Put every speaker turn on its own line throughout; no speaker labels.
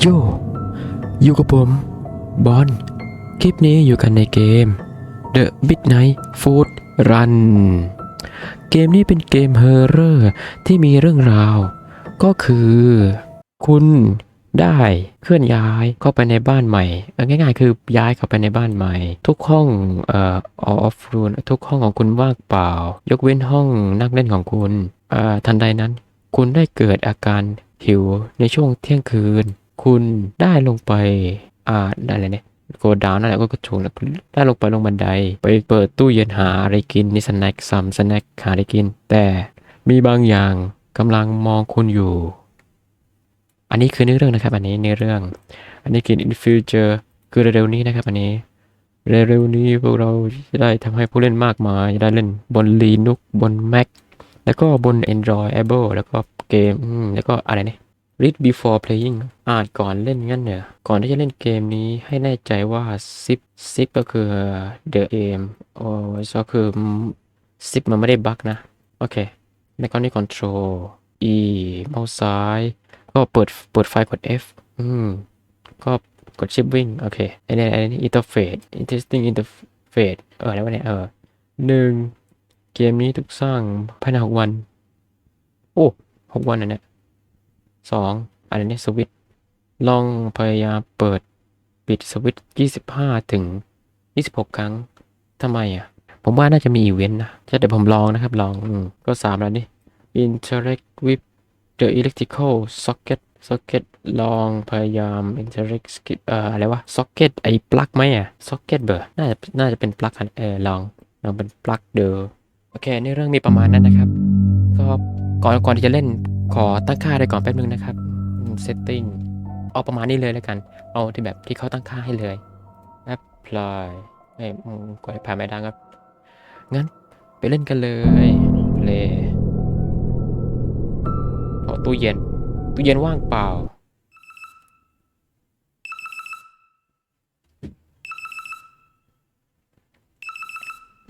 โยอยู่กับผม บอลคลิปนี้อยู่กันในเกม The Midnight Food Run เกมนี้เป็นเกมเฮอร์เรอร์ที่มีเรื่องราว ก็คือ คุณได้เคลื่อนย้ายเข้าไปในบ้านใหม่ ง่ายๆ คือย้ายเข้าไปในบ้านใหม่ ทุกห้องเอ่อ all of room ทุกห้องของคุณว่างเปล่า ยกเว้นห้องนั่งเล่นของคุณเอ่อทันใดนั้น คุณได้เกิดอาการหิวในช่วงเที่ยงคืน คุณได้ลงไปอ่าได้เลยเนี่ยโกดาวนั่นแหละก็กระชูแล้วได้ลงไปลงบันได ไปเปิดตู้เย็นหาอะไรกินนี่สแน็คซัมสแน็คหาอะไรกิน แต่มีบางอย่างกำลังมองคุณอยู่ อันนี้คือเนื้อเรื่องนะครับ อันนี้เนื้อเรื่อง อันนี้คือ in future คือเร็วๆนี้นะครับ อันนี้เร็วๆนี้พวกเราจะได้ทำให้ผู้เล่นมากมายจะได้เล่นบน Linux บน Mac แล้วก็บน Android Apple แล้วก็เกมแล้วก็อะไรเนี่ย read before playing อ่านก่อนเล่นงั้นเนี่ย ก่อนที่จะเล่นเกมนี้ให้แน่ใจว่า zip zip ก็คือ the game โอ้ก็คือ zip มันไม่ได้บั๊กนะ โอเคแล้วก็นี่ control e เมาส์ซ้าย ก็เปิดเปิดไฟกด F อืม ก็กดชิปวิ่ง โอเคอ้เนี่ยไอ้นี่ interface interesting interface เออแล้ววะเนี่ยเออหนึ่งเกมนี้ถูกสร้างภายในหกวัน โอ้หกวันอันเนี้ย สองอันนี้สวิตช์ลองพยายามเปิดปิดสวิตช์ยี่สิบห้าถึงยี่สิบหกครั้งทำไมอะ ผมว่าน่าจะมีอีเวนต์นะจะเดี๋ยวผมลองนะครับ ลองอก็สามแล้วนี่ interact with the electrical socket socket ลองพยายาม interact skip เอ่ออะไรวะ socket ไอ้ปลั๊กไหมอะ socket เบอร์น่าจะน่าจะเป็นปลั๊กเออลองลองเป็นปลั๊กเดอโอเคในเรื่องมีประมาณนั้นนะครับ ก็ก่อนก่อนที่จะเล่น ขอตั้งค่าได้ก่อนแป๊บนึงนะครับ setting เอาประมาณนี้เลยแล้วกัน เอาที่แบบที่เขาตั้งค่าให้เลย apply เอ้ยอืมกดผ่านไม่ได้ครับ งั้นไปเล่นกันเลย play โอ้ตู้เย็น ตู้เย็นว่างเปล่า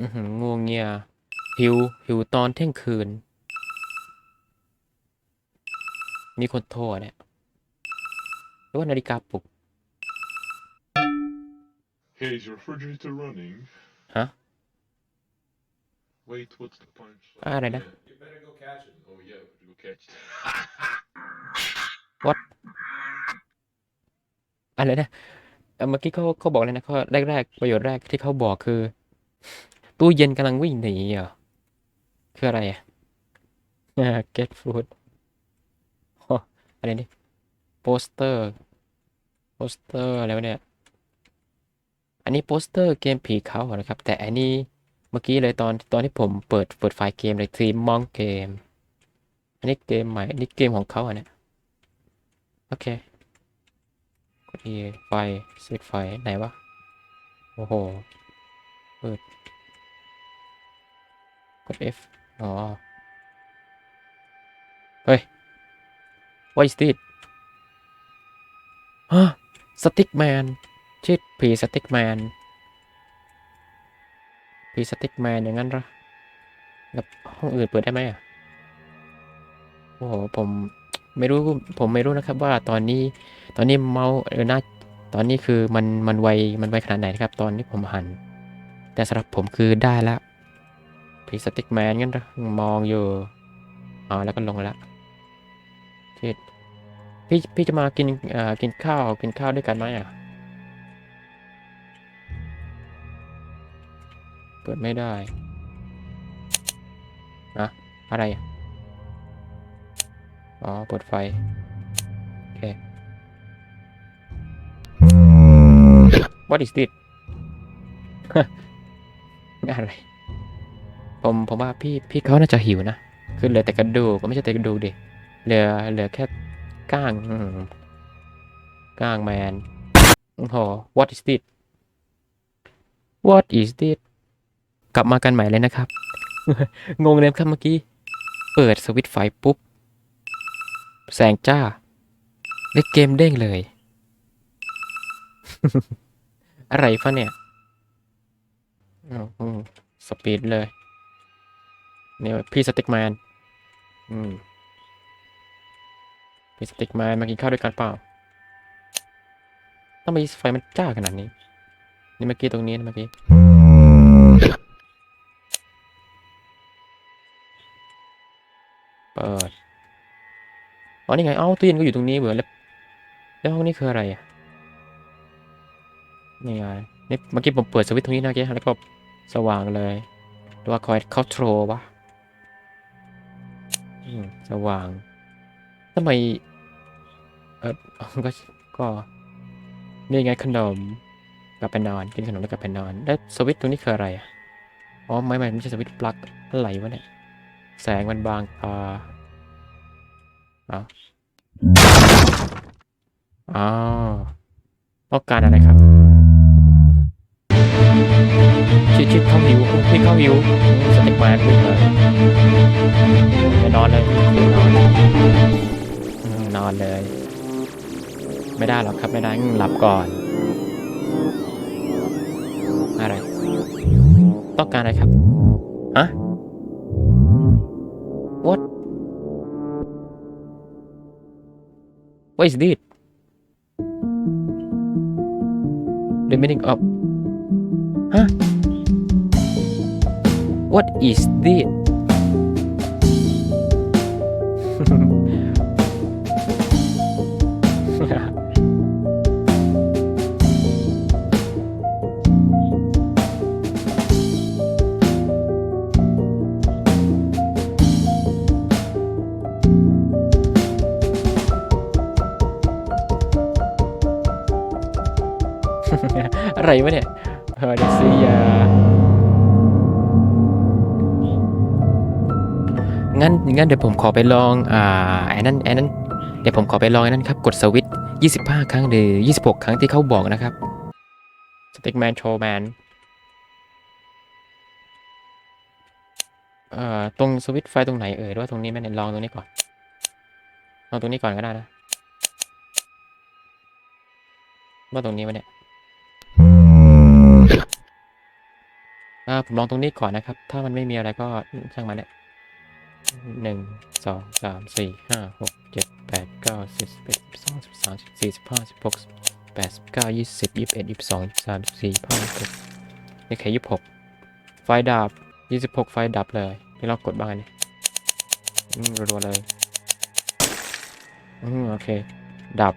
อือหือง่วงเงียหิวหิวตอนเที่ยงคืน มีคนโทรเนี่ยหรือว่านาฬิกาปลุก
Hey, is your refrigerator running?
Huh?
Wait, what's the punch?
อะไรนะ
You better go catch it. Oh yeah, we go catch it.
อะไรนะเอ่อเมื่อกี้เขาเขาบอกเลยนะข้อแรกๆประโยชน์แรกที่เขาบอกคือ ตู้เย็นกำลังวิ่งหนีเหรอคืออะไรอะ get food อ๋ อะไรนี่โปสเตอร์โปสเตอร์อะไรวะเนี่ยอันนี้โปสเตอร์เกมผีเขาเหรอนะครับ แต่อันนี้เมื่อกี้เลยตอนตอนที่ผมเปิดเปิดไฟล์เกมเลยทีมมองเกม อันนี้เกมใหม่อันนี้เกมของเขาอะเนี่ยโอเคกด E ไฟเซตไฟไหนวะโอ้โหเปิดกด F อ๋อ เฮ้ย what is this ฮะสติ๊กแมนชื่อผีสติ๊กแมนผีสติ๊กแมนอย่างนั้นเหรอแล้วห้องอื่นเปิดได้ไหมอะโอ้โหผมไม่รู้ผมไม่รู้นะครับว่าตอนนี้ตอนนี้เมาส์เออหน้าตอนนี้คือมันมันไวมันไวขนาดไหนนะครับ ตอนที่ผมหัน แต่สำหรับผมคือได้แล้วพีสติกแมนงั้นเหรอมองอยู่อ๋อแล้วก็ลงแล้ว พี่พี่พี่จะมากินอ่อกินข้าวกินข้าวด้วยกันไหมอะ เปิดไม่ได้นะอะไรอ๋อเปิดไฟ โอเค What is this อะไร ผมผมว่าพี่พี่เขาน่าจะหิวนะ คือเหลือแต่กระดูกก็ไม่ใช่แต่กระดูกดิ เหลือเหลือแค่ก้างก้างแมนโอ้โห What is this What is this กลับมากันใหม่เลยนะครับ งงเลยครับเมื่อกี้ เปิดสวิตไฟปุ๊บ แสงจ้าเล่นเกมเด้งเลย อะไรฟะเนี่ยอ๋อสปีดเลย นี่พี่สติ๊กแมน อืม พี่สติ๊กมนมากินข้าวด้วยกันเปล่าทำไมไฟมันจ้าขนาดนี้ นี่เมื่อกี้ตรงนี้นะเมื่อกี้เปิดอ๋อนี่ไงเอ้าตู้เย็นก็อยู่ตรงนี้เหมือนแล้วแล้วห้องนี้คืออะไรอะนี่ไงนี่เมื่อกี้ผมเปิดสวิตช์ตรงนี้นะเมื่อกี้แล้วก็สว่างเลยหรือว่าคอยเข้าโทรวะสว่าง ทำไม เออก็ ก็นี่ไงขนมกลับไปนอน กินขนมแล้วกลับไปนอน แล้วสวิตช์ตรงนี้คืออะไรอ๋อไม่ไม่ไม่ใช่สวิตช์ปลั๊กอะไรวะเนี่ย แสงมันบางตาเอาอ๋อต้องการอะไรครับชิดชิดเข้าหิวชิดเข้าหิวสเต็กมาขึ้นเลยไปนอนเลยนอน อนเลย ไม่ได้หรอกครับไม่ได้หลับก่อน อะไร ต้องการอะไรครับฮะ what what is this the meaning of ฮะ what is this อะไรวะเนี่ยเฮอร์ดเซียงั้นงั้นเดี๋ยวผมขอไปลอง อ่าไอ้นั่นไอ้นั่นเดี๋ยวผมขอไปลองไอ้นั่นครับ กดสวิตช์25 ครั้งหรือ 26 ครั้งที่เขาบอกนะครับสติ๊กแมนโชว์แมนเอ่อตรงสวิตช์ไฟตรงไหนเอ่ยหรือว่าตรงนี้ไหมเนี่ยลองตรงนี้ก่อนลองตรงนี้ก่อนก็ได้นะว่าตรงนี้ไหมเนี่ย อ่าผมลองตรงนี้ก่อนนะครับ ถ้ามันไม่มีอะไรก็ช่างมันเนี่ยหนึ่งสองสามสี่ห้าหกเจ็ดแปดเก้าสิบสิบเอ็ดสิบสองสิบสามสิบสี่สิบห้าสิบหกสิบแปดสิบเก้ายี่สิบยี่สิบเอ็ดยี่สิบสองยี่สิบสามยี่สิบสี่ยี่สิบห้ายี่สิบหกนี่แค่ยี่สิบหกไฟดับยี่สิบหกไฟดับเลยนี่เรากดบ้างนี่อืมรัวๆเลยอืมโอเค ดับ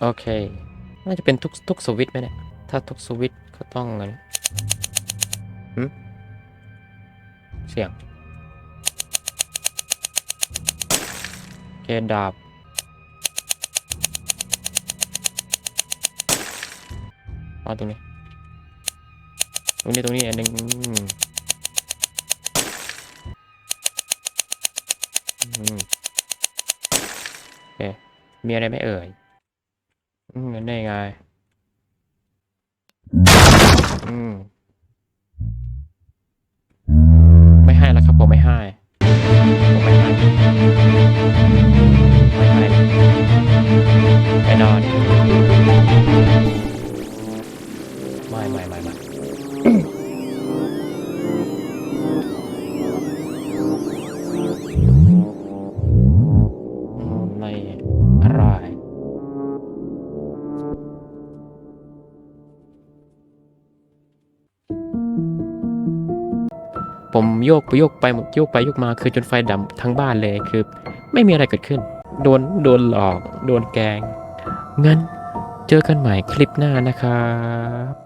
โอเค น่าจะเป็นทุกทุกสวิตช์ไหมเนี่ย ถ้าทุกสวิตช์ก็ต้องอะไรหืมเสียงโอเคดาบเอาตรงนี้ ตรงนี้ ตรงนี้อันหนึ่งอืมอืมโอเคมีอะไรไหมเอ่ยอืมงั้นได้ไง อื ผมโยกไปโยกไปโยกไปโยกมาคือจนไฟดับทั้งบ้านเลยคือ ไม่มีอะไรเกิดขึ้น โดนโดนหลอก โดนแกงงั้นเจอกันใหม่คลิปหน้านะครับ